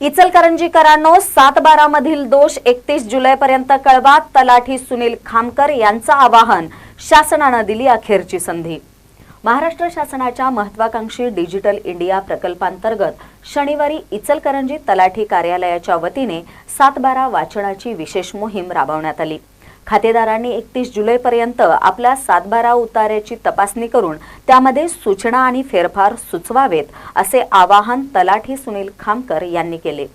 इचलकरंजीकरांनो सात बारा मधील दोष एकतीस जुलैपर्यंत कळवा तलाठी सुनील खामकर यांचं आवाहन शासनानं दिली अखेरची संधी. महाराष्ट्र शासनाच्या महत्वाकांक्षी डिजिटल इंडिया प्रकल्पांतर्गत शनिवारी इचलकरंजी तलाठी कार्यालयाच्या वतीने सात बारा वाचनाची विशेष मोहीम राबवण्यात आली. खातेदारांनी एकतीस जुलैपर्यंत आपल्या सातबारा उताऱ्याची तपासणी करून त्यामध्ये सूचना आणि फेरफार सुचवावेत असे आवाहन तलाठी सुनील खामकर यांनी केले.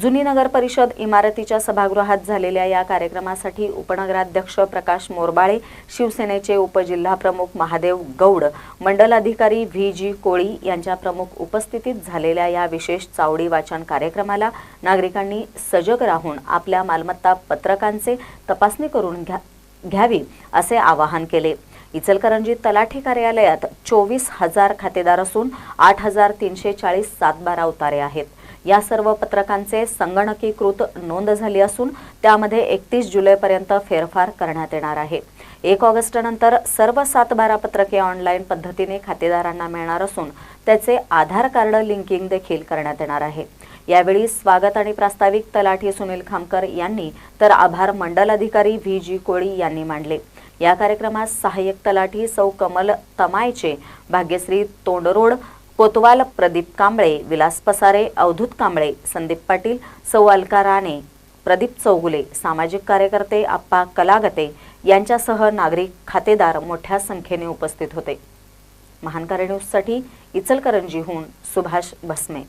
जुनी नगर परिषद इमारतीच्या सभागृहात झालेल्या या कार्यक्रमासाठी उपनगराध्यक्ष प्रकाश मोरबाळे शिवसेनेचे उपजिल्हाप्रमुख महादेव गौड मंडल अधिकारी व्ही जी कोळी यांच्या प्रमुख उपस्थितीत झालेल्या या विशेष चावडी वाचन कार्यक्रमाला नागरिकांनी सजग राहून आपल्या मालमत्ता पत्रकांचे तपासणी करून घ्या घ्यावी असे आवाहन केले. इचलकरंजी तलाठी कार्यालयात चोवीस हजार खातेदार असून आठ हजार तीनशे चाळीस सातबारा उतारे आहेत. या सर्व पत्रकांचे संगणकीकृत नोंद झाली असून त्यामध्ये एकतीस जुलैपर्यंत फेरफार करण्यात येणार आहे. एक ऑगस्ट नंतर सर्व सातबारा पत्रके ऑनलाईन पद्धतीने खातेदारांना मिळणार असून त्याचे आधार कार्ड लिंकिंग देखील करण्यात येणार आहे. यावेळी स्वागत आणि प्रास्ताविक तलाठी सुनील खामकर यांनी तर आभार मंडल अधिकारी व्ही जी कोळी यांनी मांडले. या कार्यक्रमात सहाय्यक तलाठी सौ कमल तमायचे भाग्यश्री तोंडरोड कोतवाल प्रदीप कांबळे विलास पसारे अवधूत कांबळे संदीप पाटील सौ अलका राणे प्रदीप चौगुले सामाजिक कार्यकर्ते आप्पा कलागते यांच्यासह नागरिक खातेदार मोठ्या संख्येने उपस्थित होते. महानकारी न्यूजसाठी इचलकरंजीहून सुभाष भस्मे.